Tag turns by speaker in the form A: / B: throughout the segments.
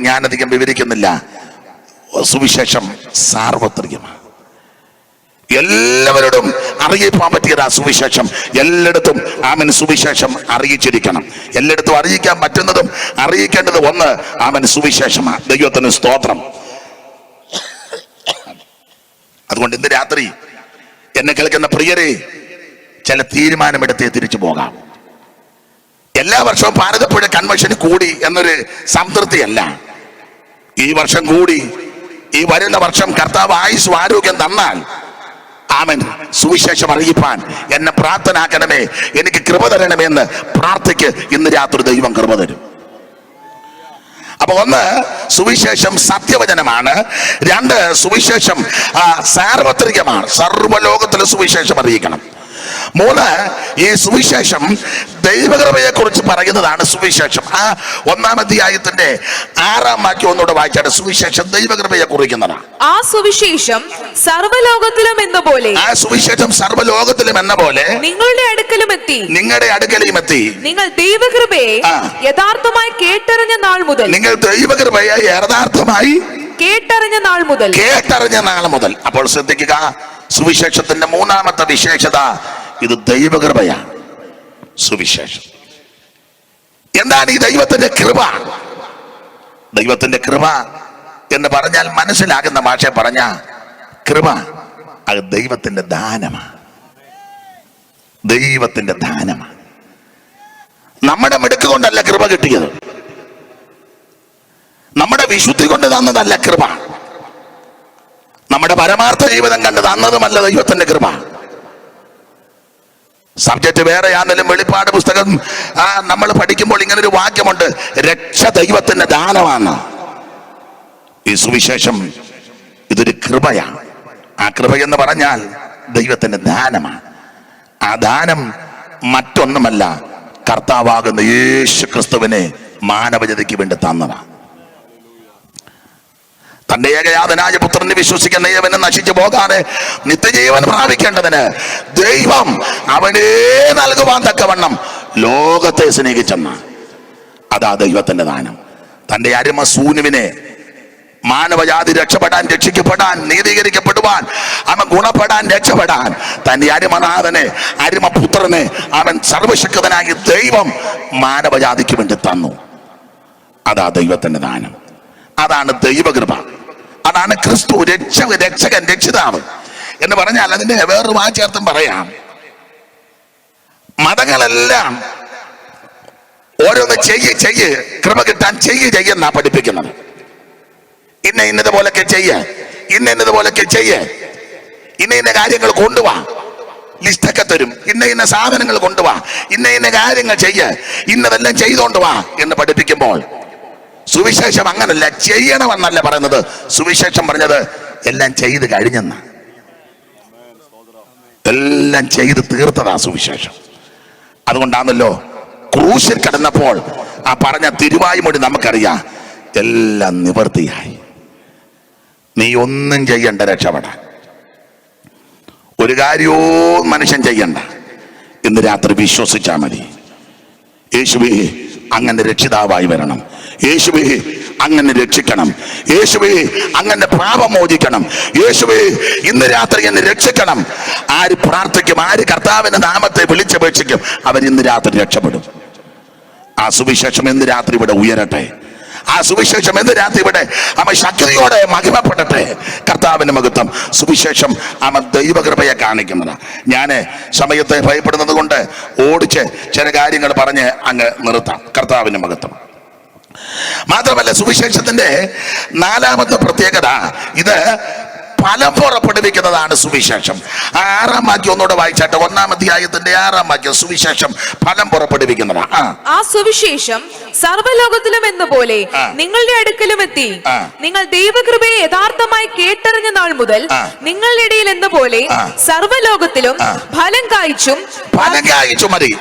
A: ഞാനധികം വിവരിക്കുന്നില്ല. സുവിശേഷം സാർവത്രികമാണ്. എല്ലാവരോടും അറിയിപ്പാൻ പറ്റിയതാ സുവിശേഷം. എല്ലായിടത്തും ആമൻ സുവിശേഷം അറിയിച്ചിരിക്കണം. എല്ലായിടത്തും അറിയിക്കാൻ പറ്റുന്നതും അറിയിക്കേണ്ടത് ഒന്ന് ആമൻ സുവിശേഷമാണ്. ദൈവത്തിന് സ്തോത്രം. അതുകൊണ്ട് ഇന്ന് രാത്രി എന്നെ കേൾക്കുന്ന പ്രിയരെ ചില തീരുമാനമെടുത്തേ തിരിച്ചു പോകാം. എല്ലാ വർഷവും ഭാരതപ്പുഴ കൺവെൻഷൻ കൂടി എന്നൊരു സംതൃപ്തിയല്ല. ഈ വർഷം കൂടി ഈ വരുന്ന വർഷം കർത്താവ് ആയുസ് ആരോഗ്യം തന്നാൽ ആമൻ. സുവിശേഷം അറിയിപ്പാൻ എന്നെ പ്രാർത്ഥനാക്കണമേ എനിക്ക് കൃപ തരണമേ പ്രാർത്ഥിക്ക്. ഇന്ന് രാത്രി ദൈവം കൃപ തരും. അപ്പൊ ഒന്ന് സുവിശേഷം സത്യവചനമാണ്. രണ്ട് സുവിശേഷം സാർവത്രികമാണ്. സർവലോകത്തിലെ സുവിശേഷം അറിയിക്കണം. മൂന്ന് ഈ സുവിശേഷം ദൈവകൃപയെ കുറിച്ച് പറയുന്നതാണ് സുവിശേഷം. ആ ഒന്നാം അധ്യായത്തിന്റെ ആറാം വാക്യം ഒന്നുകൂടെ വായിച്ചാണ്. സുവിശേഷം ദൈവകൃപയെ കുറിക്കുന്നതാണ്.
B: ആ സുവിശേഷം സർവലോകത്തിലും എന്ന പോലെ.
A: ആ സുവിശേഷം സർവലോകത്തിലും എന്ന പോലെ
B: നിങ്ങളുടെ അടുക്കലും എത്തി.
A: നിങ്ങളുടെ അടുക്കലയും എത്തി.
B: നിങ്ങൾ ദൈവകൃപയെ യഥാർത്ഥമായി കേട്ടറിഞ്ഞ നാൾ മുതൽ.
A: നിങ്ങൾ ദൈവകൃപയെ യഥാർത്ഥമായി
B: കേട്ടറിഞ്ഞ നാൾ മുതൽ.
A: കേട്ടറിഞ്ഞ നാൾ മുതൽ. അപ്പോൾ ശ്രദ്ധിക്കുക സുവിശേഷത്തിന്റെ മൂന്നാമത്തെ വിശേഷത ഇത് ദൈവകൃപയാണ്. സുവിശേഷം. എന്താണ് ഈ ദൈവത്തിന്റെ കൃപ? ദൈവത്തിന്റെ കൃപ എന്ന് പറഞ്ഞാൽ മനസ്സിലാകുന്ന ഭാഷ പറഞ്ഞ കൃപ അത് ദൈവത്തിന്റെ ദാനമാണ്. ദൈവത്തിന്റെ ദാനമാണ്. നമ്മുടെ മിടുക്ക് കൊണ്ടല്ല കൃപ കിട്ടിയത്. നമ്മുടെ വിശുദ്ധി കൊണ്ട് തന്നതല്ല കൃപ. നമ്മുടെ പരമാർത്ഥ ജീവിതം കണ്ട് തന്നതുമല്ല ദൈവത്തിന്റെ കൃപ. സബ്ജക്റ്റ് വേറെ ആണെങ്കിലും വെളിപ്പാട് പുസ്തകം ആ നമ്മൾ പഠിക്കുമ്പോൾ ഇങ്ങനെ ഒരു വാക്യമുണ്ട്. രക്ഷ ദൈവത്തിന്റെ ദാനമാണ്. ഈ സുവിശേഷം ഇതൊരു കൃപയാണ്. ആ കൃപ എന്ന് പറഞ്ഞാൽ ദൈവത്തിന്റെ ദാനമാണ്. ആ ദാനം മറ്റൊന്നുമല്ല കർത്താവാകുന്ന യേശു ക്രിസ്തുവിനെ മാനവജതയ്ക്ക് വേണ്ടി തന്നതാണ്. തന്റെ ഏകയാതനായ പുത്രനെ വിശ്വസിക്കുന്ന ഏവനും നശിച്ചു പോകാതെ നിത്യജീവൻ പ്രാപിക്കേണ്ടതിന് ദൈവം അവനേ നൽകുവാൻ തക്കവണ്ണം ലോകത്തെ സ്നേഹിച്ചെന്ന അതാ ദൈവത്തിന്റെ ദാനം. തന്റെ അരുമ സൂനുവിനെ മാനവജാതി രക്ഷപ്പെടാൻ രക്ഷിക്കപ്പെടാൻ നീതീകരിക്കപ്പെടുവാൻ അവൻ ഗുണപ്പെടാൻ രക്ഷപ്പെടാൻ തന്റെ അരുമനാഥനെ അരുമപുത്രനെ അവൻ സർവശക്തനായി ദൈവം മാനവജാതിക്ക് വേണ്ടി തന്നു. അതാ ദൈവത്തിന്റെ ദാനം. അതാണ് ദൈവകൃപ. അതാണ് ക്രിസ്തു രക്ഷ രക്ഷകൻ രക്ഷിതാവ്. എന്ന് പറഞ്ഞാൽ അതിന്റെ വേറൊരു വാചാർത്ഥം പറയാം. മതങ്ങളെല്ലാം ഓരോന്ന് ചെയ്യ് ചെയ്യ് കൃപ കിട്ടാൻ ചെയ്യ് ചെയ്യെന്നാ പഠിപ്പിക്കുന്നത്. ഇന്ന ഇന്നതുപോലൊക്കെ ചെയ്യ് ഇന്ന ഇന്നതുപോലൊക്കെ ചെയ്യ് ഇന്ന ഇന്ന കാര്യങ്ങൾ കൊണ്ടുപോവാ ലിസ്റ്റൊക്കെ തരും. ഇന്ന ഇന്ന സാധനങ്ങൾ കൊണ്ടുപോവാ ഇന്ന ഇന്ന കാര്യങ്ങൾ ചെയ്യ് ഇന്നതെല്ലാം ചെയ്തോണ്ട് വാ എന്ന് പഠിപ്പിക്കുമ്പോൾ സുവിശേഷം അങ്ങനല്ല ചെയ്യണമെന്നല്ല പറയുന്നത്. സുവിശേഷം പറഞ്ഞത് എല്ലാം ചെയ്ത് കഴിഞ്ഞെന്ന്. എല്ലാം ചെയ്ത് തീർത്തതാ സുവിശേഷം. അതുകൊണ്ടാണല്ലോ ക്രൂശിൽ കിടന്നപ്പോൾ ആ പറഞ്ഞ തിരുവായ്മൊഴി നമുക്കറിയാം. എല്ലാം നിവർത്തിയായി. നീ ഒന്നും ചെയ്യണ്ട രക്ഷപ്പെടാൻ. ഒരു കാര്യവും മനുഷ്യൻ ചെയ്യണ്ട. ഇന്ന് രാത്രി വിശ്വസിച്ചാൽ മതി. യേശുവേ അങ്ങനെ രക്ഷിതാവായി വരണം. യേശുവേ അങ്ങനെ രക്ഷിക്കണം. യേശുവേ അങ്ങനെ പാപം മോചിക്കണം യേശുവേ ഇന്ന് രാത്രി എന്നെ രക്ഷിക്കണം. ആര് പ്രാർത്ഥിക്കും ആര് കർത്താവിന്റെ നാമത്തെ വിളിച്ചപേക്ഷിക്കും ഇന്ന് രാത്രി രക്ഷപ്പെടും. ആ സുവിശേഷം ഇന്ന് രാത്രി ഇവിടെ ഉയരട്ടെ. ആ സുവിശേഷം എന്ന് രാത്രി ഇവിടെ അവൻ ശക്തിയോടെ മഹിമപ്പെടട്ടെ. കർത്താവിന്റെ മഹത്വം. സുവിശേഷം അവൻ ദൈവകൃപയെ കാണിക്കുന്നത്. ഞാൻ സമയത്തെ ഭയപ്പെടുന്നത് കൊണ്ട് ഓടിച്ച് ചില കാര്യങ്ങൾ പറഞ്ഞ് അങ്ങ് നിർത്താം. കർത്താവിന്റെ മഹത്വം. മാത്രമല്ല സുവിശേഷത്തിന്റെ നാലാമത്തെ പ്രത്യേകത ഇത് ഫലം പുറപ്പെടുവിക്കുന്നതാണ് സുവിശേഷം. ആ ആറാം വാക്യം ഒന്നുകൂടെ വായിച്ചാട്ടെ. ഒന്നാം അധ്യായത്തിന്റെ ആറാം വാക്യം സുവിശേഷം ഫലം പുറപ്പെടുവിക്കുന്നതാണ്. ആ.
B: സുവിശേഷം സർവലോകത്തിലും എന്ന പോലെ നിങ്ങളുടെ അടുക്കലും എത്തി. നിങ്ങൾ ദൈവകൃപയെ യഥാർത്ഥമായി കേട്ടറിഞ്ഞ നാൾ മുതൽ നിങ്ങളുടെ ഇടയിൽ എന്ന പോലെ സർവലോകത്തിലും
A: സർവലോകത്തിലും
B: ഫലം കായ്ച്ചും
A: ഫലം കായിച്ചും മതി.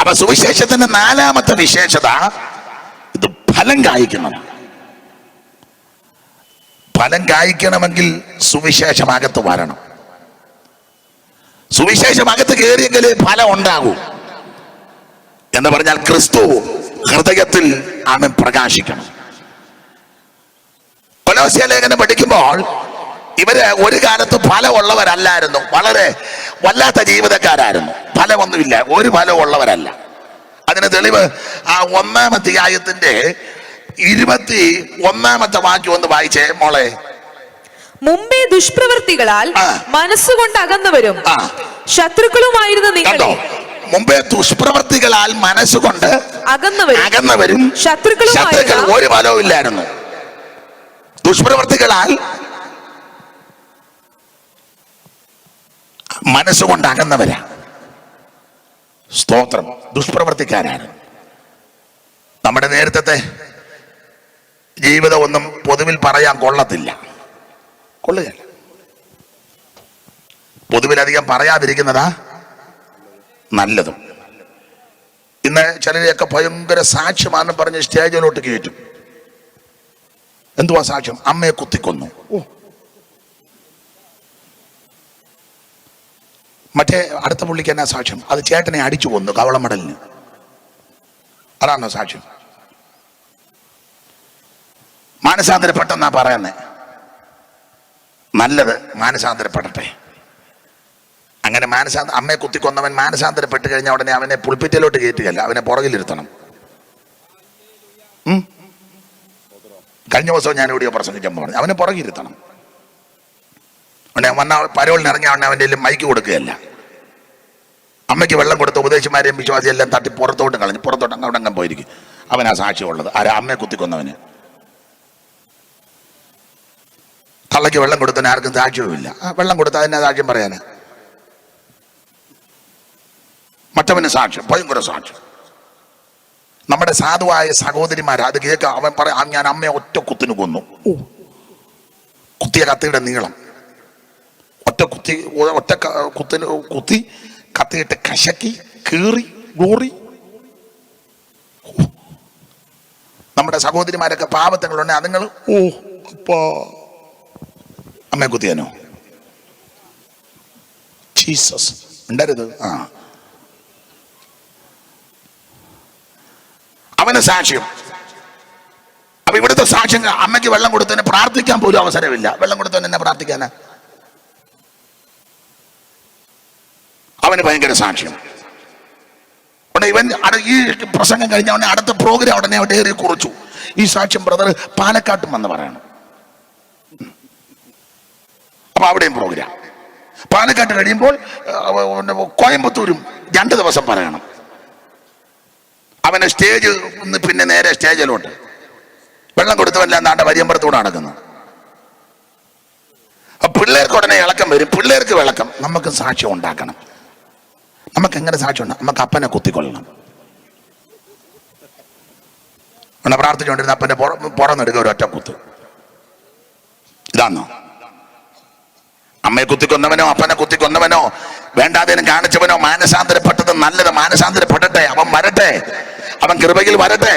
A: അപ്പൊ സുവിശേഷത്തിന്റെ നാലാമത്തെ വിശേഷത ഫലം കായ്ക്കണം. ഫലം കായ്ക്കണമെങ്കിൽ സുവിശേഷം അകത്ത് വരണം. സുവിശേഷം അകത്ത് കയറിയെങ്കിലേ ഫലം ഉണ്ടാകൂ. എന്ന് പറഞ്ഞാൽ ക്രിസ്തു ഹൃദയത്തിൽ അവൻ പ്രകാശിക്കണം. കൊലോസ്യ ലേഖനം പഠിക്കുമ്പോൾ ഇവർ ഒരു കാലത്ത് ഫലമുള്ളവരല്ലായിരുന്നു. വളരെ വല്ലാത്ത ജീവിതക്കാരായിരുന്നു. ഫലമൊന്നുമില്ല. ഒരു ഫലമുള്ളവരല്ല. അതിന് തെളിവ്. ആ ഒന്നാമത്തെ ആയത്തിന്റെ ഇരുപത്തി ഒന്നാമത്തെ വാക്യം ഒന്ന് വായിച്ചേ മോളെ.
B: മുമ്പേ ദുഷ്പ്രവൃത്തികളാൽ. മനസ്സുകൊണ്ട് അകന്നവരും. ശത്രുക്കളുമായിരുന്നു നിങ്ങളെ
A: മുമ്പേ ദുഷ്പ്രവൃത്തികളാൽ മനസ്സുകൊണ്ട്
B: അകന്നവരും.
A: അകന്നവരും.
B: ശത്രുക്കളും
A: ശത്രുക്കൾ ഒരു ഫലവും ഇല്ലായിരുന്നു. ദുഷ്പ്രവൃത്തികളാൽ മനസ്സുകൊണ്ട് അകന്നവരാ. സ്തോത്രം. ദുഷ്പ്രവർത്തിക്കാരാണ് നമ്മുടെ നേരത്തെ ജീവിതം ഒന്നും പൊതുവിൽ പറയാൻ കൊള്ളത്തില്ല. കൊള്ളുകയല്ല. പൊതുവിലധികം പറയാതിരിക്കുന്നതാ നല്ലതും. ഇന്ന് ചിലരെയൊക്കെ ഭയങ്കര സാക്ഷ്യമാണെന്ന് പറഞ്ഞ് സ്റ്റേജിലോട്ട് കയറ്റും. എന്തുവാ സാക്ഷ്യം? അമ്മയെ കുത്തിക്കൊന്നു. ഓ മറ്റേ അടുത്ത പുള്ളിക്ക് എന്നാ സാക്ഷ്യം? അത് ചേട്ടനെ അടിച്ചു കൊന്നു കവളമടലിന്. അതാണോ സാക്ഷ്യം? മാനസാന്തരപ്പെട്ടെന്നാ പറയുന്നേ. നല്ലത് മാനസാന്തരപ്പെടട്ടെ. അങ്ങനെ മാനസാ അമ്മയെ കുത്തിക്കൊന്നവൻ മാനസാന്തരപ്പെട്ട് കഴിഞ്ഞ ഉടനെ അവനെ പുൾപ്പിറ്റിലോട്ട് കയറ്റുകയല്ല അവനെ പുറകിലിരുത്തണം? കഴിഞ്ഞ ദിവസം ഞാൻ ഇവിടെയോ പ്രസംഗിക്കാൻ പറഞ്ഞു. അവനെ പുറകിരുത്തണം അവനെ വന്ന പരോളിന് ഇറങ്ങിയ അവനെ അവന്റെ മൈക്ക് കൊടുക്കുകയല്ല. അമ്മയ്ക്ക് വെള്ളം കൊടുത്ത് ഉപദേശിമാരെയും വിശ്വാസിയെല്ലാം തട്ടി പുറത്തോട്ട് കളഞ്ഞു പുറത്തോട്ട് അവിടെ അങ്ങ് പോയിരിക്കും. അവനാ സാക്ഷ്യമുള്ളത് ആരാ അമ്മയെ കുത്തിക്കൊന്നവന്? കള്ളയ്ക്ക് വെള്ളം കൊടുത്തവന് ആർക്കും സാക്ഷ്യവുമില്ല. വെള്ളം കൊടുത്താൽ അതിനെ സാക്ഷ്യം പറയാനാ? മറ്റവന് സാക്ഷ്യം ഭയങ്കര സാക്ഷ്യം. നമ്മുടെ സാധുവായ സഹോദരിമാർ അത് കേൾക്കാം. അവൻ പറയാം ഞാൻ അമ്മയെ ഒറ്റ കുത്തിന് കൊന്നു. കുത്തിയ കത്തിയുടെ നീളം. ഒറ്റ കുത്തി ഒറ്റ കുത്തി കുത്തിന് കുത്തി കത്തിയിട്ട് കശക്കി കീറി ഗോറി നമ്മുടെ സഹോദരിമാരൊക്കെ പാപത്തങ്ങളുണ്ട് അതുങ്ങൾ ഓ അപ്പാ. അമ്മയെ കുത്തിയാനോ? ജീസസ്. ഉണ്ടരുത് ആ. അവന് സാക്ഷ്യം. അപ്പൊ ഇവിടുത്തെ സാക്ഷ്യം അമ്മയ്ക്ക് വെള്ളം കൊടുത്തതിന് പ്രാർത്ഥിക്കാൻ പോലും അവസരമില്ല. വെള്ളം കൊടുത്തതിന് എന്നെ പ്രാർത്ഥിക്കാനാ? അവന് ഭയങ്കര സാക്ഷ്യം. ഉടനെ ഇവൻ ഈ പ്രസംഗം കഴിഞ്ഞ അവനെ അടുത്ത പ്രോഗ്രാം ഉടനെ അവൻ ഏറി കുറിച്ചു. ഈ സാക്ഷ്യം ബ്രദർ പാലക്കാട്ടും വന്ന് പറയണം. അപ്പൊ അവിടെയും പ്രോഗ്രാം പാലക്കാട്ട് കഴിയുമ്പോൾ കോയമ്പത്തൂരും രണ്ട് ദിവസം പറയണം. അവന് സ്റ്റേജ് പിന്നെ നേരെ സ്റ്റേജിലോട്ട് വെള്ളം കൊടുത്തവല്ല നാണ്ട വരിയമ്പലത്തൂടെ നടക്കുന്നു. പിള്ളേർക്ക് ഉടനെ ഇളക്കം വരും. പിള്ളേർക്ക് വിളക്കം. നമുക്ക് സാക്ഷ്യം ഉണ്ടാക്കണം. നമുക്ക് എങ്ങനെ സാക്ഷ്യം ഉണ്ടാകും നമുക്ക് അപ്പനെ കുത്തിക്കൊള്ളണം. അവിടെ പ്രാർത്ഥിച്ചുകൊണ്ടിരുന്ന അപ്പന്റെ പുറന്നെടുക്കുക ഒരു ഒറ്റ കുത്ത്. ഇതാണോ അമ്മയെ കുത്തിക്കൊന്നവനോ അപ്പനെ കുത്തിക്കൊന്നവനോ വേണ്ടാതേനും കാണിച്ചവനോ മാനസാന്തരപ്പെട്ടത് നല്ലത് മാനസാന്തരപ്പെടട്ടെ അവൻ വരട്ടെ അവൻ കൃപയിൽ വരട്ടെ.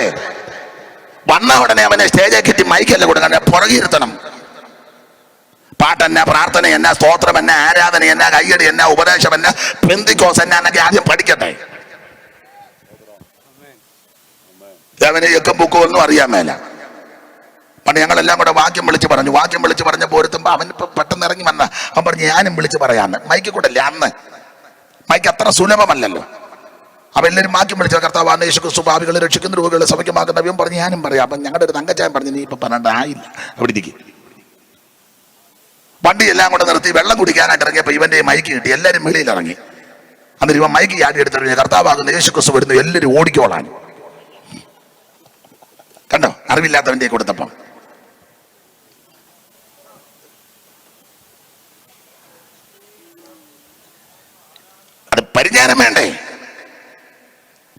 A: വന്ന ഉടനെ അവനെ സ്റ്റേജെ മൈക്കല്ല കൊടുക്കാൻ പുറകിരുത്തണം പാട്ടെന്നാ പ്രാർത്ഥന എന്നാ സ്തോത്രം എന്നാ ആരാധന എന്നാ കയ്യടി എന്നാ ഉപദേശം എന്നാ പെന്തിക്കോസ് എന്നാ എന്നൊക്കെ ആദ്യം പഠിക്കട്ടെ. അവന് എക്കും ബുക്കും ഒന്നും അറിയാൻ മേല. പണ്ട് ഞങ്ങളെല്ലാം കൂടെ വാക്യം വിളിച്ച് പറഞ്ഞു. വാക്യം വിളിച്ച് പറഞ്ഞ പോരുത്തുമ്പോ അവൻ ഇപ്പൊ പെട്ടെന്ന് ഇറങ്ങി വന്ന അവൻ പറഞ്ഞു ഞാനും വിളിച്ച് പറയാന്ന്. മൈക്ക് കൂടെ അന്ന്? മൈക്ക് അത്ര സുലഭമല്ലല്ലോ. അപ്പൊ എല്ലാവരും വാക്യം വിളിച്ച കർത്താവാണ് യേശു ഭാവികളെ രക്ഷിക്കുന്ന രൂപകളെ സഭയ്ക്കുമാക്കുന്ന ദൈവം പറഞ്ഞ് ഞാനും പറയാം. അപ്പൊ ഞങ്ങളുടെ ഒരു തങ്കച്ചായൻ പറഞ്ഞു നീ ഇപ്പൊ പറഞ്ഞിട്ട് ആയില്ല. അവിടെ ഇരിക്കും. വണ്ടി എല്ലാം കൂടെ നിർത്തി വെള്ളം കുടിക്കാനായിട്ട് ഇറങ്ങിയപ്പോ ഇവന്റെ മൈക്ക് കിട്ടി. എല്ലാവരും വെളിയിൽ ഇറങ്ങി. അന്നേരം ഇവൻ മൈക്ക് ചാടി എടുത്തിട്ട് കർത്താവാകുന്ന യേശു വരുന്നു. എല്ലാവരും ഓടിക്കോളാൻ. കണ്ടോ? അറിവില്ലാത്തവന്റെ കൊടുത്തപ്പം. അത് പരിജ്ഞാനം വേണ്ടേ?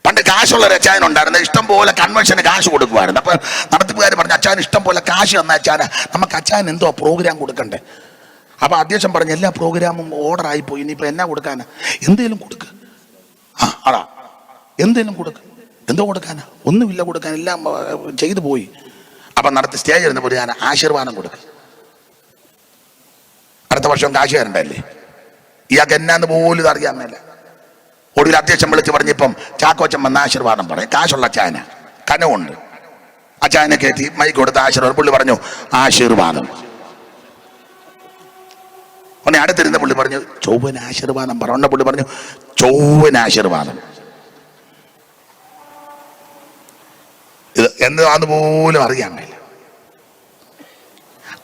A: പണ്ട് കാശുള്ള ഒരു അച്ചായൻ ഉണ്ടായിരുന്നു. ഇഷ്ടം പോലെ കൺവെൻഷന് കാശ് കൊടുക്കുമായിരുന്നു അപ്പൊ നടത്തിപ്പുകാർ പറഞ്ഞു അച്ചാൻ ഇഷ്ടം പോലെ കാശ് തന്ന അച്ചാന നമുക്ക് അച്ചാൻ എന്തോ പ്രോഗ്രാം കൊടുക്കണ്ടേ? അപ്പൊ അധ്യക്ഷൻ പറഞ്ഞു എല്ലാ പ്രോഗ്രാമും ഓർഡർ പോയി ഇനിയിപ്പോ എന്നാ കൊടുക്കാനാ? എന്തേലും കൊടുക്ക്. ആ അതാ. എന്തേലും കൊടുക്ക്. എന്തോ കൊടുക്കാനാ? ഒന്നുമില്ല കൊടുക്കാൻ എല്ലാം ചെയ്തു പോയി. അപ്പൊ നടത്തി സ്റ്റേജ് ഇരുന്നപ്പോൾ ഞാൻ ആശീർവാദം കൊടുക്ക. അടുത്ത വർഷം കാശ് തരണ്ടല്ലേ ഇയാൾക്ക് എന്നാന്ന് പോലും അറിയാൻ മേല. ഒടുവിൽ അധ്യക്ഷൻ വിളിച്ച് പറഞ്ഞിപ്പം ചാക്കോച്ചൻ വന്ന ആശീർവാദം പറയും. കാശുള്ള ചായന കനവുണ്ട്. അച്ചായനെ കയറ്റി മൈക്ക് കൊടുത്ത ആശീർവാദം. പുള്ളി പറഞ്ഞു ആശീർവാദം. ഉടനെ അടുത്തിരുന്ന പുള്ളി പറഞ്ഞു ചൊവ്വൻ ആശീർവാദം പറഞ്ഞ പുള്ളി പറഞ്ഞു ചൊവ്വൻ ആശീർവാദം. ഇത് എന്താന്ന് പോലും അറിയാൻ മേല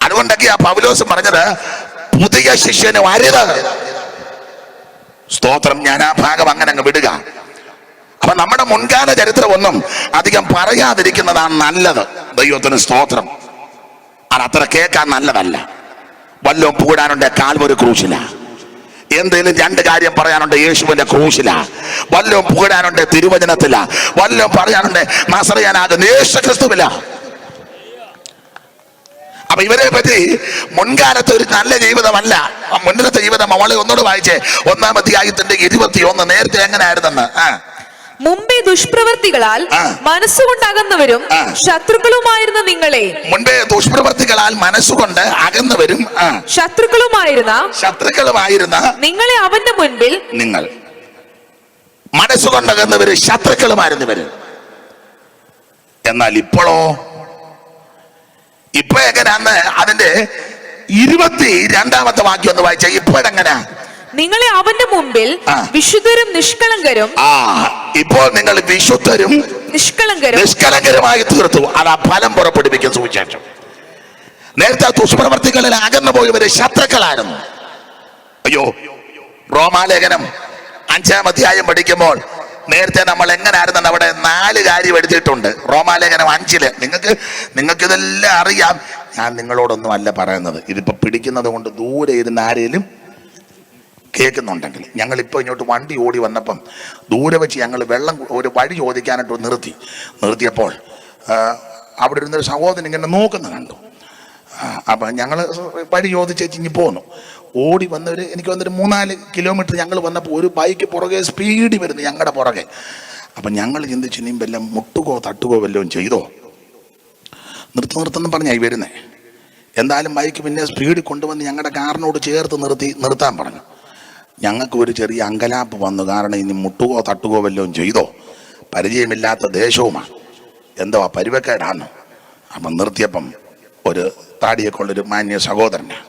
A: അതുകൊണ്ടൊക്കെ ആ പൗലോസ് പറഞ്ഞത് പുതിയ ശിഷ്യന് വരുത് സ്തോത്രം ഞാൻ ആ ഭാഗം അങ്ങനെ അങ്ങ് വിടുക. അപ്പൊ നമ്മുടെ മുൻകാല ചരിത്രമൊന്നും അധികം പറയാതിരിക്കുന്നതാണ് നല്ലത്. ദൈവത്തിന് സ്തോത്രം. അത് അത്ര കേൾക്കാൻ നല്ലതല്ല. വല്ലതും പൂടാനുണ്ട് കാൽവൊരു ക്രൂശില. എന്തെങ്കിലും രണ്ട് കാര്യം പറയാനുണ്ട് യേശുവിന്റെ ക്രൂശില. വല്ലതും പൂടാനുണ്ട് തിരുവചനത്തില. വല്ലതും പറയാനുണ്ട് നസറിയാനാകുന്ന യേശു ക്രിസ്തുവില അപ്പൊ ഇവരെ പറ്റി മുൻകാലത്ത് ഒരു നല്ല ജീവിതമല്ല. മുന്നിലത്തെ ജീവിതം അവളെ ഒന്നോട് വായിച്ചേ. ഒന്നാമത്തെ അധ്യായത്തിന്റെ ഇരുപത്തി ഒന്ന് നേരത്തെ എങ്ങനെയായിരുന്നെന്ന്? ആ.
B: മുമ്പേ ദുഷ്പ്രവർത്തികളാൽ. മനസ്സുകൊണ്ട് അകന്നവരും ശത്രുക്കളുമായിരുന്ന നിങ്ങളെ
A: മുമ്പേ ദുഷ്പ്രവർത്തികളാൽ മനസ്സുകൊണ്ട് അകന്നവരും
B: ശത്രുക്കളുമായിരുന്ന
A: ശത്രുക്കളുമായിരുന്ന
B: നിങ്ങളെ അവന്റെ മുൻപിൽ
A: നിങ്ങൾ. മനസ്സുകൊണ്ടകന്നവര് ശത്രുക്കളുമായിരുന്നവര്. എന്നാൽ ഇപ്പോഴോ ഇപ്പൊ എങ്ങനെയാന്ന് അതിന്റെ ഇരുപത്തി രണ്ടാമത്തെ വാക്യം ഒന്ന് വായിച്ച? ഇപ്പോഴെങ്ങനെയാ
B: നിങ്ങളെ അവന്റെ
A: മുമ്പിൽ.
B: വിശുദ്ധരും നിഷ്കളങ്കരും
A: ഇപ്പോൾ നിങ്ങൾ വിശുദ്ധരും
B: നിഷ്കളങ്കരും.
A: നിഷ്കലങ്കരമായി തീർത്തു അതാ ഫലം പുറപ്പെടുവിക്കുന്ന സുവിശേഷം നേരത്തെ ദുഷ്പ്രവർത്തികളിൽ അകന്നു പോയവര് ശത്രുക്കളായിരുന്നു അയ്യോ റോമാലേഖനം അഞ്ചാം അധ്യായം പഠിക്കുമ്പോൾ നേരത്തെ നമ്മൾ എങ്ങനായിരുന്നു അവിടെ നാല് കാര്യം എടുത്തിട്ടുണ്ട് റോമാലേഖനം അഞ്ചിൽ. നിങ്ങൾക്ക് നിങ്ങൾക്ക് ഇതെല്ലാം അറിയാം. ഞാൻ നിങ്ങളോടൊന്നും അല്ല പറയുന്നത്. ഇതിപ്പോ പിടിക്കുന്നത് കൊണ്ട് ദൂരെ ഇരുന്ന് ആരേലും കേൾക്കുന്നുണ്ടെങ്കിൽ ഞങ്ങളിപ്പോൾ ഇങ്ങോട്ട് വണ്ടി ഓടി വന്നപ്പം ദൂരെ വെച്ച് ഞങ്ങൾ വെള്ളം ഒരു വഴി ചോദിക്കാനായിട്ട് നിർത്തി. നിർത്തിയപ്പോൾ അവിടെ ഇരുന്നൊരു സഹോദരൻ ഇങ്ങനെ നോക്കുന്ന കണ്ടു. അപ്പം ഞങ്ങൾ വഴി ചോദിച്ചേച്ച് ഇനി പോന്നു. ഓടി വന്നവർ എനിക്ക് വന്നൊരു മൂന്നാൽ കിലോമീറ്റർ ഞങ്ങൾ വന്നപ്പോൾ ഒരു ബൈക്ക് പുറകെ സ്പീഡ് വരുന്നു ഞങ്ങളുടെ പുറകെ. അപ്പം ഞങ്ങൾ ചിന്തിച്ചു ഇനിയും വല്ലതും മുട്ടുകോ തട്ടുകോ വല്ലതും ചെയ്തോ? നിർത്തി നിർത്തുന്നു പറഞ്ഞായി വരുന്നേ. എന്തായാലും ബൈക്ക് പിന്നെ സ്പീഡിൽ കൊണ്ടുവന്ന് ഞങ്ങളുടെ കാറിനോട് ചേർത്ത് നിർത്തി നിർത്താൻ പറഞ്ഞു. ഞങ്ങൾക്ക് ഒരു ചെറിയ അങ്കലാപ്പ് വന്നു. കാരണം ഇനി മുട്ടുകോ തട്ടുകോ വല്ലതും ചെയ്തോ? പരിചയമില്ലാത്ത ദേശവുമാണ്. എന്തോ പരിവക്കേടാണ്. അപ്പം നിർത്തിയപ്പം ഒരു താടിയൊക്കെ മാന്യ സഹോദരനാണ്.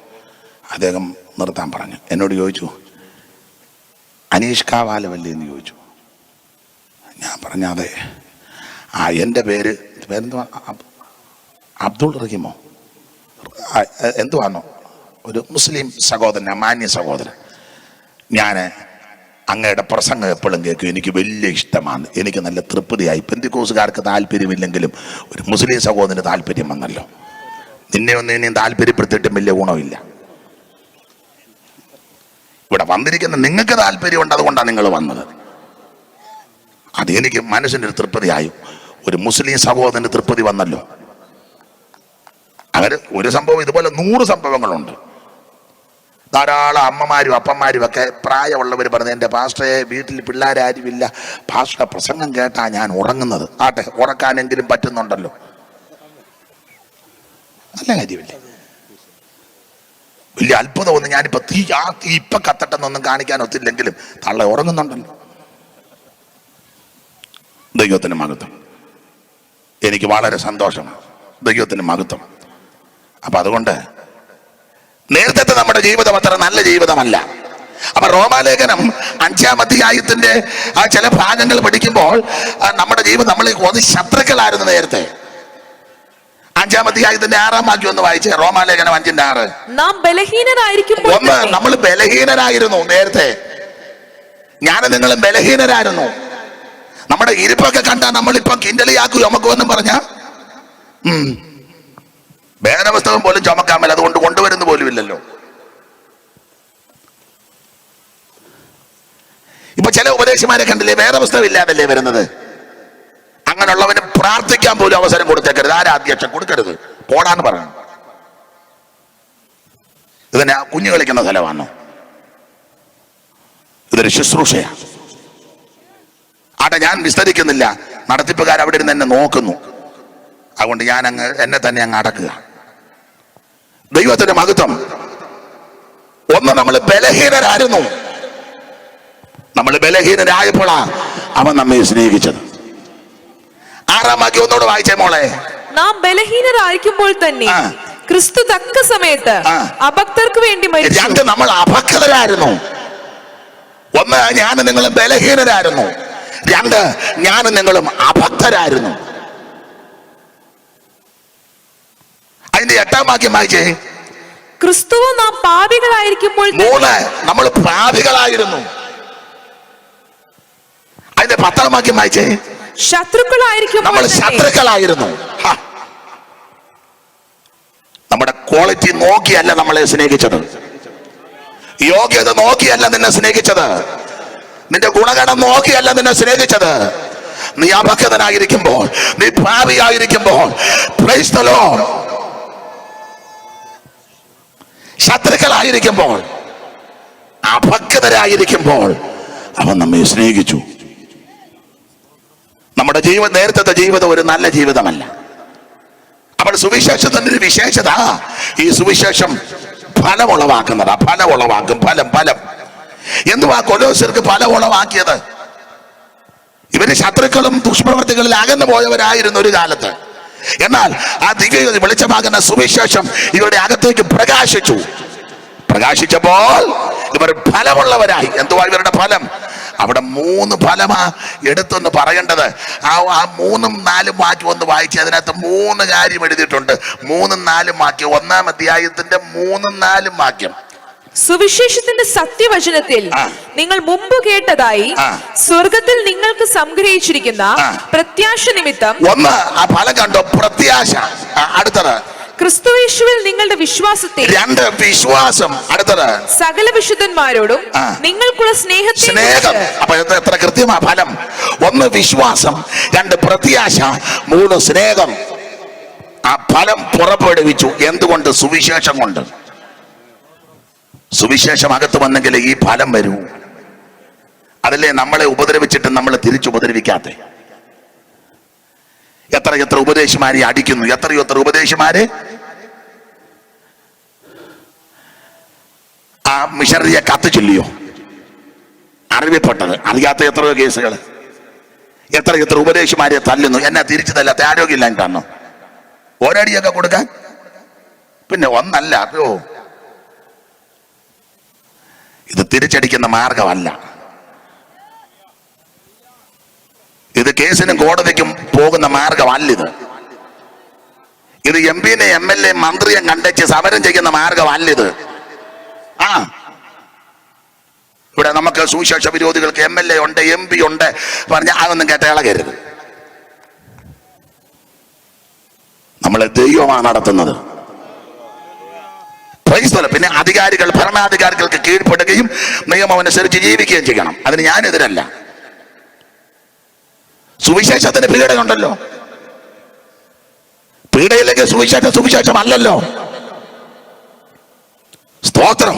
A: അദ്ദേഹം നിർത്താൻ പറഞ്ഞു. എന്നോട് ചോദിച്ചു അനീഷ് കാവാലവല്ലേ എന്ന് ചോദിച്ചു. ഞാൻ പറഞ്ഞ അതെ. ആ എന്റെ പേര് പേരെന്തുവാ? അബ്ദുൾ റഹീമോ? എന്തുവാണോ ഒരു മുസ്ലിം സഹോദരൻ മാന്യ സഹോദരൻ. ഞാൻ അങ്ങയുടെ പ്രസംഗം എപ്പോഴും കേൾക്കും. എനിക്ക് വലിയ ഇഷ്ടമാണ്. എനിക്ക് നല്ല തൃപ്തിയായി. പെന്തിക്കോസുകാർക്ക് താല്പര്യമില്ലെങ്കിലും ഒരു മുസ്ലിം സഹോദരന് താല്പര്യം വന്നല്ലോ. നിന്നെ ഒന്നും ഇനിയും താല്പര്യപ്പെടുത്തിയിട്ടും വലിയ ഗുണമില്ല. ഇവിടെ വന്നിരിക്കുന്ന നിങ്ങൾക്ക് താല്പര്യമുണ്ട് അതുകൊണ്ടാണ് നിങ്ങൾ വന്നത്. അത് എനിക്ക് മനസ്സിന്റെ ഒരു തൃപ്തിയായി. ഒരു മുസ്ലിം സഹോദരന് തൃപ്തി വന്നല്ലോ. അങ്ങനെ ഒരു സംഭവം ഇതുപോലെ നൂറ് സംഭവങ്ങളുണ്ട്. ധാരാളം അമ്മമാരും അപ്പന്മാരും ഒക്കെ പ്രായമുള്ളവർ പറഞ്ഞു എന്റെ പാസ്റ്ററെ വീട്ടിൽ പിള്ളേരാരുമില്ല. പാസ്റ്റ പ്രസംഗം കേട്ടാ ഞാൻ ഉറങ്ങുന്നത്. ആട്ടെ ഉറക്കാനെങ്കിലും പറ്റുന്നുണ്ടല്ലോ. നല്ല കാര്യമില്ലേ? വലിയ അത്ഭുതമൊന്നും ഞാനിപ്പോ തീ ആ തീ ഇപ്പൊ കത്തട്ടെന്നൊന്നും കാണിക്കാൻ ഒത്തില്ലെങ്കിലും തള്ള ഉറങ്ങുന്നുണ്ടല്ലോ. ദൈവത്തിന് മഹത്വം. എനിക്ക് വളരെ സന്തോഷമാണ് ദൈവത്തിന് മഹത്വം. അപ്പൊ അതുകൊണ്ട് നേരത്തെ നമ്മുടെ ജീവിതം അത്ര നല്ല ജീവിതമല്ല. അപ്പൊ റോമാലേഖനം അഞ്ചാം അധ്യായത്തിന്റെ ആ ചില ഭാഗങ്ങൾ പഠിക്കുമ്പോൾ നമ്മുടെ ജീവിതം നമ്മൾ ഒന്ന് ശത്രുക്കളായിരുന്നു നേരത്തെ. അഞ്ചാം അധ്യായത്തിന്റെ ആറാം വാക്യം ഒന്ന് വായിച്ചേ റോമാലേഖനം അഞ്ചിന്റെ ആറ്.
B: നാം ബലഹീനരായിരിക്കും
A: ഒന്ന് നമ്മൾ ബലഹീനരായിരുന്നു നേരത്തെ. ഞാൻ നിങ്ങളും ബലഹീനരായിരുന്നു. നമ്മുടെ ഇരിപ്പൊക്കെ കണ്ടാൽ നമ്മളിപ്പം കിണ്ടലിയാക്കും ചുമക്കുമെന്നും പറഞ്ഞ വേദപുസ്തകം പോലും ചുമക്കാൻ മേല അതുകൊണ്ട് കൊണ്ടുവരുന്ന പോലും ഇല്ലല്ലോ. ഇപ്പൊ ചില ഉപദേശിമാരെ കണ്ടില്ലേ? വേദപുസ്തകം ഇല്ലാതല്ലേ വരുന്നത്? അങ്ങനെയുള്ളവന് പ്രാർത്ഥിക്കാൻ പോലും അവസരം കൊടുത്തേക്കരുത്. ആരാ അധ്യക്ഷൻ? കൊടുക്കരുത്. പോടാന്ന് പറയണം. ഇതിനെ കുഞ്ഞു കളിക്കുന്ന സ്ഥലമാണോ? ഇതൊരു ശുശ്രൂഷയാണ് ആട്ടെ ഞാൻ വിസ്തരിക്കുന്നില്ല. നടത്തിപ്പുകാർ അവിടെ ഇരുന്ന് എന്നെ നോക്കുന്നു. അതുകൊണ്ട് ഞാൻ അങ്ങ് എന്നെ തന്നെ അങ്ങ് അടക്കുക. ദൈവത്തിന്റെ മഹത്വം. ഒന്ന് നമ്മൾ ബലഹീനരായിരുന്നു. നമ്മൾ ബലഹീനരായപ്പോഴാ അവൻ നമ്മെ സ്നേഹിച്ചത്. ആറാം വാക്യം ഒന്നോട് വായിച്ചേ മോളെ.
B: നാം ബലഹീനരായിരിക്കുമ്പോൾ തന്നെ ക്രിസ്തു തക്ക സമയത്ത് അഭക്തർക്ക് വേണ്ടി മരിച്ചു.
A: രണ്ട് നമ്മൾ അഭക്തരായിരുന്നു. ഒന്ന് ഞാനും നിങ്ങളും ബലഹീനരായിരുന്നു. രണ്ട് ഞാനും നിങ്ങളും അഭക്തരായിരുന്നു. അതിന്റെ എട്ടാം വാക്യം വായിച്ചേ.
B: ക്രിസ്തുവോ നാം പാപികളായിരിക്കുമ്പോൾ
A: മൂന്ന് നമ്മൾ പാപികളായിരുന്നു. അതിന്റെ പത്താം വാക്യം വായിച്ചേ.
B: ശത്രുക്കളായിരിക്കും
A: നമ്മൾ ശത്രുക്കളായിരുന്നു. നമ്മുടെ ക്വാളിറ്റി നോക്കിയല്ല നമ്മളെ സ്നേഹിച്ചത്. യോഗ്യത നോക്കിയല്ല നിന്നെ സ്നേഹിച്ചത്. നിന്റെ ഗുണഗണം നോക്കിയല്ല നിന്നെ സ്നേഹിച്ചത്. നീ അഭക്തനായിരിക്കുമ്പോൾ നീ ഭാവിയായിരിക്കുമ്പോൾ. ശത്രുക്കളായിരിക്കുമ്പോൾ അഭക്തരായിരിക്കുമ്പോൾ അവൻ നമ്മെ സ്നേഹിച്ചു. നമ്മുടെ ജീവ നേരത്തെ ജീവിതം ഒരു നല്ല ജീവിതമല്ല. അപ്പോൾ സുവിശേഷത്തിന്റെ ഒരു വിശേഷത ഈ സുവിശേഷം ഫലം ഉളവാക്കുന്നതാ ഫലം ഉളവാക്കും ഫലം. ഫലം എന്തുവാ കൊലോസർക്ക് ഫലം ഉളവാക്കിയത് ഇവർ ശത്രുക്കളും ദുഷ്പ്രവർത്തികളിൽ അകന്നു പോയവരായിരുന്നു ഒരു കാലത്ത്. എന്നാൽ ആ ദിവ്യ വെളിച്ചമാകുന്ന സുവിശേഷം ഇവരുടെ അകത്തേക്ക് പ്രകാശിച്ചു. പ്രകാശിച്ചപ്പോൾ ഇവർ ഫലമുള്ളവരായി. എന്തുവാ ഇവരുടെ ഫലം? അവിടെ മൂന്ന് ഫലമാ എടുത്തൊന്ന് പറയേണ്ടത്. ആ ആ മൂന്നും നാലും വാക്യം ഒന്ന് വായിച്ച് അതിനകത്ത് മൂന്ന് കാര്യം എഴുതിയിട്ടുണ്ട്. മൂന്നും നാലും വാക്യം. ഒന്നാം അധ്യായത്തിന്റെ മൂന്നും നാലും വാക്യം.
B: സുവിശേഷത്തിന്റെ സത്യവചനത്തിൽ നിങ്ങൾ മുമ്പ് കേട്ടതായി. സ്വർഗത്തിൽ നിങ്ങൾക്ക് സംഗ്രഹിച്ചിരിക്കുന്ന പ്രത്യാശ നിമിത്തം
A: ഒന്ന് ആ ഫലം കണ്ടോ? പ്രത്യാശ. അടുത്തത്.
B: ക്രിസ്തുയേശുവിൽ നിങ്ങളുടെ വിശ്വാസത്തെ
A: രണ്ട് വിശ്വാസം. അടുത്തത്.
B: സകല വിശുദ്ധന്മാരോടും നിങ്ങൾക്കുള്ള സ്നേഹത്തെ
A: സ്നേഹം. അപ്പൊ എത്ര കൃത്യമാ ഫലം? ഒന്ന് വിശ്വാസം. രണ്ട് പ്രത്യാശ. മൂന്ന് സ്നേഹം. ആ ഫലം പുറപ്പെടുവിച്ചു. എന്തുകൊണ്ട്? സുവിശേഷം കൊണ്ട്. സുവിശേഷം അകത്ത് വന്നെങ്കിൽ ഈ ഫലം വരൂ. അതല്ലേ നമ്മളെ ഉപദ്രവിച്ചിട്ട് നമ്മൾ തിരിച്ചുപദ്രവിക്കാത്ത? എത്ര എത്ര ഉപദേശിമാരെ അടിക്കുന്നു? എത്രയോ എത്ര ഉപദേശിമാരെ? ആ മിഷറിയെ കത്ത് ചൊല്ലിയോ? അറിവിപ്പെട്ടത് അറിയാത്ത എത്രയോ കേസുകൾ എത്ര എത്ര ഉപദേശിമാരെ തല്ലുന്നു? എന്നെ തിരിച്ചു തല്ലാത്ത കാണണം ഒരടിയൊക്കെ കൊടുക്കാൻ? പിന്നെ ഒന്നല്ല ഓ ഇത് തിരിച്ചടിക്കുന്ന മാർഗമല്ല. ഇത് കേസിനും കോടതിക്കും പോകുന്ന മാർഗമല്ല ഇത്. ഇത് എം പിനെ എം എൽ എ മന്ത്രിയെ കണ്ടെച്ച് സമരം ചെയ്യുന്ന മാർഗമല്ല ഇത്. ആ. ഇവിടെ നമുക്ക് സുവിശേഷ വിരോധികൾക്ക് എം എൽ എ ഉണ്ട് എം പി ഉണ്ട്. പറഞ്ഞ അതൊന്നും കേട്ട നമ്മളെ ദൈവമാണ് നടത്തുന്നത്. പിന്നെ അധികാരികൾ ഭരണാധികാരികൾക്ക് കീഴ്പ്പെടുകയും നിയമം അനുസരിച്ച് ജീവിക്കുകയും ചെയ്യണം. അതിന് ഞാനെതിരല്ല സുവിശേഷത്തിന് പീഡയുണ്ടല്ലോ. പീഡയില്ലെങ്കിൽ സുവിശേഷം സുവിശേഷം അല്ലല്ലോ സ്തോത്രം.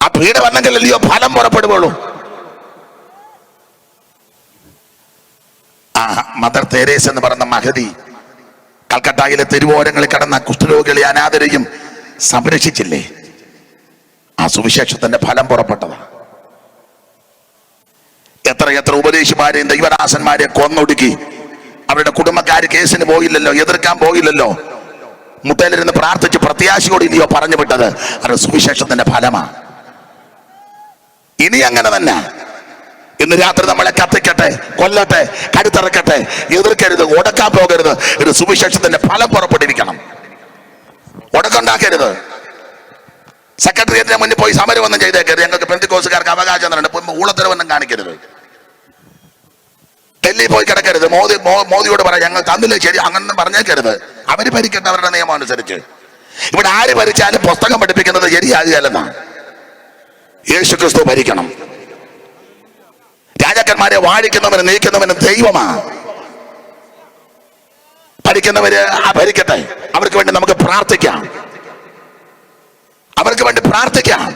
A: ആ പീഡ വന്നെങ്കിൽ അല്ലയോ ഫലം പുറപ്പെടുവുള്ളൂ. ആ മദർ തേരേസ് എന്ന് പറഞ്ഞ മഹതി കൽക്കട്ടയിലെ തെരുവോരങ്ങളിൽ കടന്ന കുഷ്ഠരോഗികളെ അനാഥരെയും സംരക്ഷിച്ചില്ലേ? ആ സുവിശേഷത്തിന്റെ ഫലം പുറപ്പെട്ടതാ. എത്ര എത്ര ഉപദേശിമാരെയും ദൈവദാസന്മാരെ കൊന്നൊടുക്കി. അവരുടെ കുടുംബക്കാര് കേസിന് പോയില്ലല്ലോ എതിർക്കാൻ പോയില്ലല്ലോ. മുട്ടയിലിരുന്ന് പ്രാർത്ഥിച്ച് പ്രത്യാശയോട് ഇനിയോ പറഞ്ഞു വിട്ടത്? അത് സുവിശേഷത്തിന്റെ ഫലമാണ് ഇനി അങ്ങനെ തന്നെ ഇന്ന് രാത്രി നമ്മളെ കത്തിക്കട്ടെ കൊല്ലട്ടെ കരുത്തിറക്കട്ടെ എതിർക്കരുത് ഉടക്കാൻ പോകരുത്. ഇത് സുവിശേഷത്തിന്റെ ഫലം പുറപ്പെട്ടിരിക്കണം. ഉടക്കുണ്ടാക്കരുത് സെക്രട്ടേറിയറ്റിന് മുന്നിൽ പോയി സമരം ഒന്നും ചെയ്തേക്കരുത്? ഞങ്ങൾക്ക് പെന്തിക്കോസുകാർക്ക് അവകാശം തരണം ഊളത്തരവൊന്നും കാണിക്കരുത്. ഡൽഹി പോയി കിടക്കരുത്. മോദി മോദിയോട് പറയാം ഞങ്ങൾ തന്നില്ല ശരി അങ്ങനെ പറഞ്ഞേക്കരുത്. അവർ ഭരിക്കട്ടെ അവരുടെ നിയമം അനുസരിച്ച്. ഇവിടെ ആര് ഭരിച്ചാലും പുസ്തകം പഠിപ്പിക്കുന്നത് ശരിയാകുകയല്ലെന്നാണ്. യേശു ക്രിസ്തു ഭരിക്കണം. രാജാക്കന്മാരെ വാഴിക്കുന്നവന് നീക്കുന്നവന് ദൈവമാണ് ഭരിക്കുന്നവര് ഭരിക്കട്ടെ. അവർക്ക് വേണ്ടി നമുക്ക് പ്രാർത്ഥിക്കാം. അവർക്ക് വേണ്ടി പ്രാർത്ഥിക്കാം.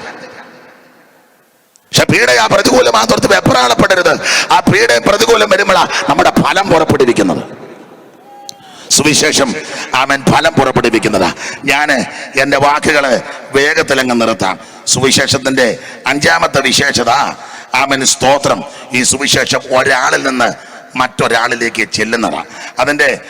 A: പക്ഷെ പീഡ ആ പ്രതികൂലമാത്തോർത്ത് വെപ്രാളപ്പെടരുത്. ആ പീഡ പ്രതികൂലം വരുമ്പോഴാണ് നമ്മുടെ ഫലം പുറപ്പെട്ടിരിക്കുന്നത്. സുവിശേഷം ആമൻ ഫലം പുറപ്പെടുവിക്കുന്നതാ ഞാൻ എന്റെ വാക്കുകളെ വേഗത്തിലങ്ങ് നിർത്താം. സുവിശേഷത്തിന്റെ അഞ്ചാമത്തെ വിശേഷത ആമൻ. സ്തോത്രം. ഈ സുവിശേഷം ഒരാളിൽ നിന്ന് മറ്റൊരാളിലേക്ക് ചെല്ലുന്നതാണ് അതിന്റെ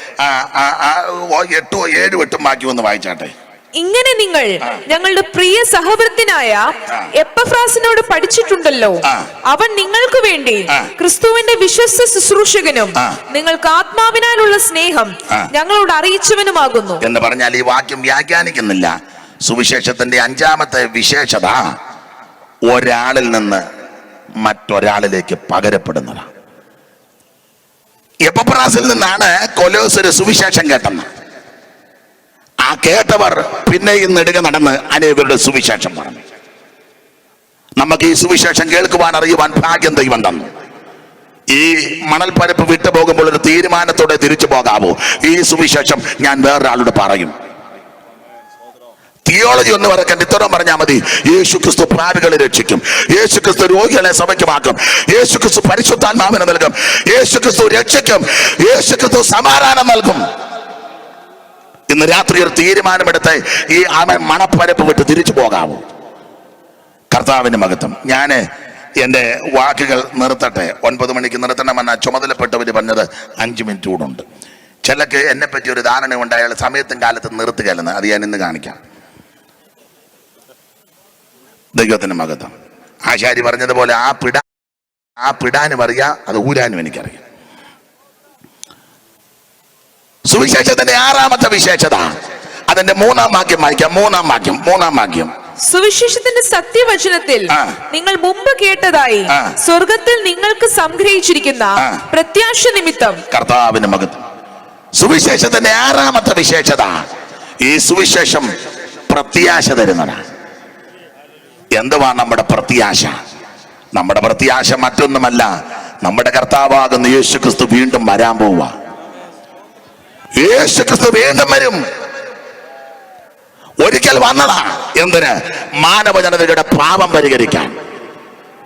A: എട്ടോ ഏഴു എട്ടും ബാക്കി ഒന്ന് വായിച്ചാട്ടെ.
B: ഇങ്ങനെ നിങ്ങൾ ഞങ്ങളുടെ പ്രിയ സഹവൃത്തിനായ. എപ്പഫ്രാസിനോട് പഠിച്ചിട്ടുണ്ടല്ലോ. അവൻ നിങ്ങൾക്ക് വേണ്ടി ക്രിസ്തുവിന്റെ വിശ്വസ്ത ശുശ്രൂഷകനും നിങ്ങൾക്ക് ആത്മാവിനാലുള്ള സ്നേഹം ഞങ്ങളോട് അറിയിച്ചവനുമാകുന്നു.
A: എന്ന് പറഞ്ഞാൽ ഈ വാക്യം വ്യാഖ്യാനിക്കുന്നില്ല. സുവിശേഷത്തിന്റെ അഞ്ചാമത്തെ വിശേഷത ഒരാളിൽ നിന്ന് മറ്റൊരാളിലേക്ക് പകരപ്പെടുന്നതാണ് എപ്പപ്രാസിൽ നിന്നാണ് കൊലോസൊരു സുവിശേഷം കേട്ടെന്ന്. ആ കേട്ടവർ പിന്നെയും നെടുക നടന്ന് അനേകരുടെ സുവിശേഷം പറഞ്ഞു. നമുക്ക് ഈ സുവിശേഷം കേൾക്കുവാൻ അറിയുവാൻ ഭാഗ്യം ദൈവം തന്നു. ഈ മണൽപ്പരപ്പ് വിട്ടു പോകുമ്പോൾ ഒരു തീരുമാനത്തോടെ തിരിച്ചു പോകാവൂ. ഈ സുവിശേഷം ഞാൻ വേറൊരാളോട് പറയും. തിയോളജി ഒന്ന് പറക്കണ്ട ഇത്തരം പറഞ്ഞാൽ മതി. യേശു ക്രിസ്തു പ്രാവികളെ രക്ഷിക്കും. യേശു ക്രിസ്തു രോഗികളെ സഭയ്ക്കുമാക്കും. യേശു ക്രിസ്തു പരിശുദ്ധാത്മാവിനെ നൽകും. യേശു ക്രിസ്തു രക്ഷിക്കും. യേശു ക്രിസ്തു സമാധാനം നൽകും. ഇന്ന് രാത്രി ഒരു തീരുമാനമെടുത്ത് ഈ ആമൻ മണപ്പരപ്പ് വിട്ട് തിരിച്ചു പോകാമോ കർത്താവിന്റെ മഹത്വം. ഞാൻ എന്റെ വാക്കുകൾ നിർത്തട്ടെ. ഒൻപത് മണിക്ക് നിർത്തണമെന്ന ചുമതലപ്പെട്ടവർ പറഞ്ഞത് അഞ്ച് മിനിറ്റ് കൂടുണ്ട് ചിലക്ക് എന്നെ പറ്റി ഒരു ധാരണ അയാൾ സമയത്തും കാലത്തും നിർത്തുകയല്ലെന്ന് അത് ഞാൻ ഇന്ന് കാണിക്കാം. ദൈവത്തിന്റെ മകത്വം ആശാരി പറഞ്ഞതുപോലെ ആ പിട ആ പിടാനും അറിയാം അത് ഊരാനും എനിക്കറിയാം. സുവിശേഷത്തിന്റെ ആറാമത്തെ വിശേഷത. അതിന്റെ മൂന്നാം വാക്യം വായിക്കാം മൂന്നാം വാക്യം മൂന്നാം വാക്യം.
B: സുവിശേഷത്തിന്റെ സത്യവചനത്തിൽ നിങ്ങൾ മുമ്പ് കേട്ടതായി. സ്വർഗത്തിൽ നിങ്ങൾക്ക് സംഗ്രഹിച്ചിരിക്കുന്ന. പ്രത്യാശ നിമിത്തം.
A: കർത്താവിന്റെ മകത്ത് സുവിശേഷത്തിന്റെ ആറാമത്തെ വിശേഷത. ഈ സുവിശേഷം പ്രത്യാശ തരുന്നതാണ്. എന്തുവാ നമ്മുടെ പ്രത്യാശ? നമ്മുടെ പ്രത്യാശ മറ്റൊന്നുമല്ല നമ്മുടെ കർത്താവാകുന്ന യേശു ക്രിസ്തു വീണ്ടും വരാൻ പോവുക. യേശു ക്രിസ്തു വീണ്ടും വരും. ഒരിക്കൽ വന്നതാ എന്തിന്? മാനവ ജനതയുടെ പാപം പരിഹരിക്കാൻ.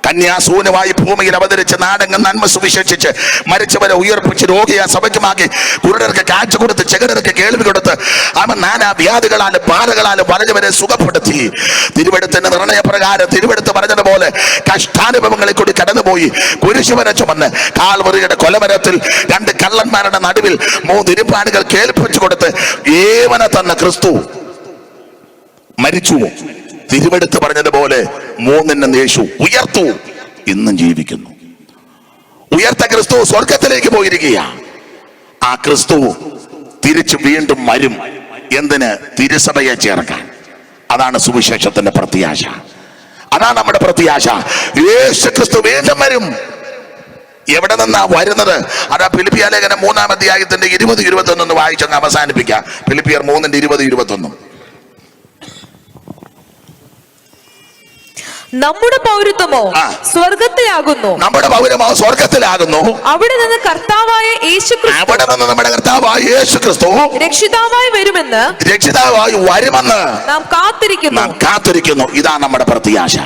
A: കന്യാസൂനമായി ഭൂമിയിൽ അവതരിച്ച് നാടെങ്ങും നന്മ സുവിശേഷിച്ച് മരിച്ചവരെ ഉയർപ്പിച്ച് രോഗിയെ സഭയ്ക്കുമാക്കി കുരുടർക്ക് കാഴ്ച കൊടുത്ത് ചെകടർക്ക് കേൾവി കൊടുത്ത് അവൻ നാനാ വ്യാധികളാലും ബാധകളാലും വലഞ്ഞവരെ സുഖപ്പെടുത്തി. തിരുവെടുത്തിന്റെ നിർണയപ്രകാരം തിരുവെടുത്ത് പറഞ്ഞതുപോലെ കഷ്ടാനുഭവങ്ങളിൽ കൂടി കടന്നുപോയി. കുരിശുവരെ ചുമന്ന് കാൽവറിയുടെ കൊലവരത്തിൽ രണ്ട് കള്ളന്മാരുടെ നടുവിൽ മൂന്ന് ഇരുപ്പാനുകൾ കേൾപ്പിച്ചു കൊടുത്ത് ഏവനെ തന്ന ക്രിസ്തു മരിച്ചു തിരുവെടുത്ത് പറഞ്ഞതുപോലെ മൂന്നിന് യേശു ഉയർത്തു. ഇന്നും ജീവിക്കുന്നു. ഉയർത്ത ക്രിസ്തു സ്വർഗത്തിലേക്ക് പോയിരിക്കുകയാണ്. ആ ക്രിസ്തു തിരിച്ചു വീണ്ടും വരും. എന്തിന്? തിരുസഭയെ ചേർക്കാൻ. അതാണ് സുവിശേഷത്തിന്റെ പ്രത്യാശ. അതാണ് നമ്മുടെ പ്രത്യാശ. യേശു ക്രിസ്തു വീണ്ടും വരും. എവിടെ നിന്നാ വരുന്നത്? അതാ ഫിലിപ്പിയ ലേഖനം മൂന്നാം അധ്യായത്തിന്റെ ഇരുപത് ഇരുപത്തി ഒന്ന് വായിച്ചങ്ങ് അവസാനിപ്പിക്കാം. ഫിലിപ്പിയർ മൂന്നിന്റെ ഇരുപത് ഇരുപത്തി ഒന്നും
B: നമ്മുടെ പൗരത്വമോ. സ്വർഗത്തിലാകുന്നു
A: നമ്മുടെ പൗരമോ സ്വർഗത്തിലാകുന്നു
B: അവിടെ നിന്ന് കർത്താവായ യേശു
A: അവിടെ നിന്ന് നമ്മുടെ കർത്താവായ യേശു ക്രിസ്തു
B: രക്ഷിതാവായി വരുമെന്ന്
A: രക്ഷിതാവായി വരുമെന്ന്
B: നാം കാത്തിരിക്കുന്നു.
A: നാം കാത്തിരിക്കുന്നു. ഇതാ നമ്മുടെ പ്രത്യാശ.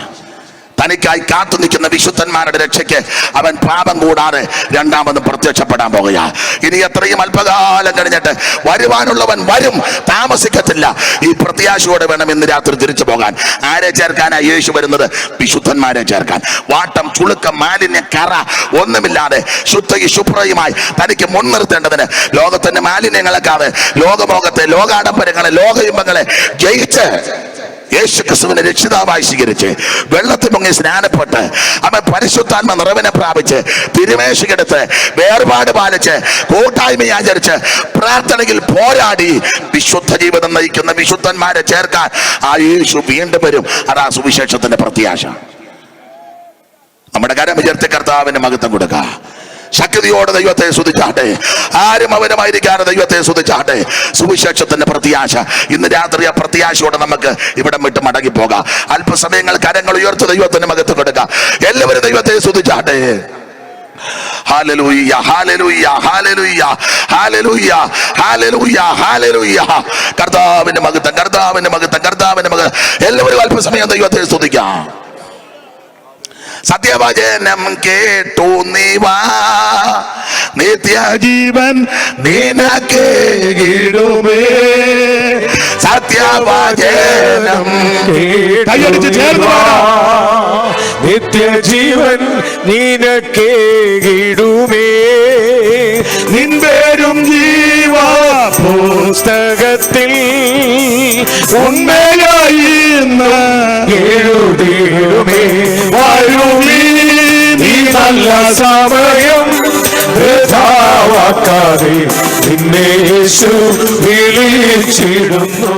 A: തനിക്കായി കാത്തു നിൽക്കുന്ന വിശുദ്ധന്മാരുടെ രക്ഷയ്ക്ക് അവൻ പാപം കൂടാതെ രണ്ടാമത് പ്രത്യക്ഷപ്പെടാൻ പോകുക. ഇനി എത്രയും അല്പകാലം കഴിഞ്ഞിട്ട് വരുവാനുള്ളവൻ വരും. താമസിക്കത്തില്ല. ഈ പ്രത്യാശയോടെ വേണം ഇന്ന് രാത്രി തിരിച്ചു പോകാൻ. ആരെ ചേർക്കാനാ യേശു വരുന്നത്? വിശുദ്ധന്മാരെ ചേർക്കാൻ. വാട്ടം ചുളുക്കം മാലിന്യം കറ ഒന്നുമില്ലാതെ ശുദ്ധയും ശുഭ്രയുമായി തനിക്ക് മുൻനിർത്തേണ്ടതിന് ലോകത്തിന്റെ മാലിന്യങ്ങളെക്കാതെ ലോകമോകത്തെ ലോകാഡംബരങ്ങളെ ലോകയിമ്പങ്ങളെ ജയിച്ച് യേശു ക്രിസ്തുവിനെ രക്ഷിതാവായി സ്വീകരിച്ച് വെള്ളത്തിൽ മുങ്ങി സ്നാനപ്പെട്ട് അവൻ പരിശുദ്ധാത്മ നിറവിനെ പ്രാപിച്ച് തിരുമേശിക്കെടുത്ത് വേർപാട് പാലിച്ച് കൂട്ടായ്മ ആചരിച്ച് പ്രാർത്ഥനയിൽ പോരാടി വിശുദ്ധ ജീവിതം നയിക്കുന്ന വിശുദ്ധന്മാരെ ചേർക്കാൻ ആ യേശു വീണ്ടും വരും. അതാ സുവിശേഷത്തിന്റെ പ്രത്യാശ. നമ്മുടെ കരം വിചാരിച്ച കർത്താവിന്റെ മഹത്വം കൊടുക്കുക ശക്തിയോടെ ദൈവത്തെ സ്തുതിച്ചാട്ടെ. ആരും അവരുമായിരിക്കാതെ ദൈവത്തെ സ്തുതിച്ചാട്ടെ. സുവിശേഷത്തിന്റെ പ്രത്യാശ. ഇന്ന് രാത്രി ആ പ്രത്യാശയോടെ നമുക്ക് ഇവിടം വിട്ട് മടങ്ങി പോകാം അല്പസമയങ്ങൾ കരങ്ങൾ ഉയർത്തി ദൈവത്തിന് മകത്ത് കൊടുക്കാം. എല്ലാവരും ദൈവത്തെ സ്തുതിച്ചാട്ടെ. കർത്താവിന്റെ മകത്തം കർത്താവിന്റെ മകത്തം കർത്താവിന്റെ മകത്തം എല്ലാവരും അല്പസമയം ദൈവത്തെ സ്തുതിക്കാം. സത്യവചനം കേട്ടു നീവാ നിത്യജീവൻ നിനക്കേകിടുമേ സത്യവചനം കൈയടിച്ച് ചേർന്ന്.
C: നിത്യജീവൻ നിനക്കേകിടുമേ നിൻപേരും ജീവ. പുസ്തകത്തിൽ ഉണ്മയായി എഴുതിയിടുമേ. നല്ല സമയം വൃഥാവാക്കാതെ നിന്നെ യേശു വിളിച്ചിടുന്നു.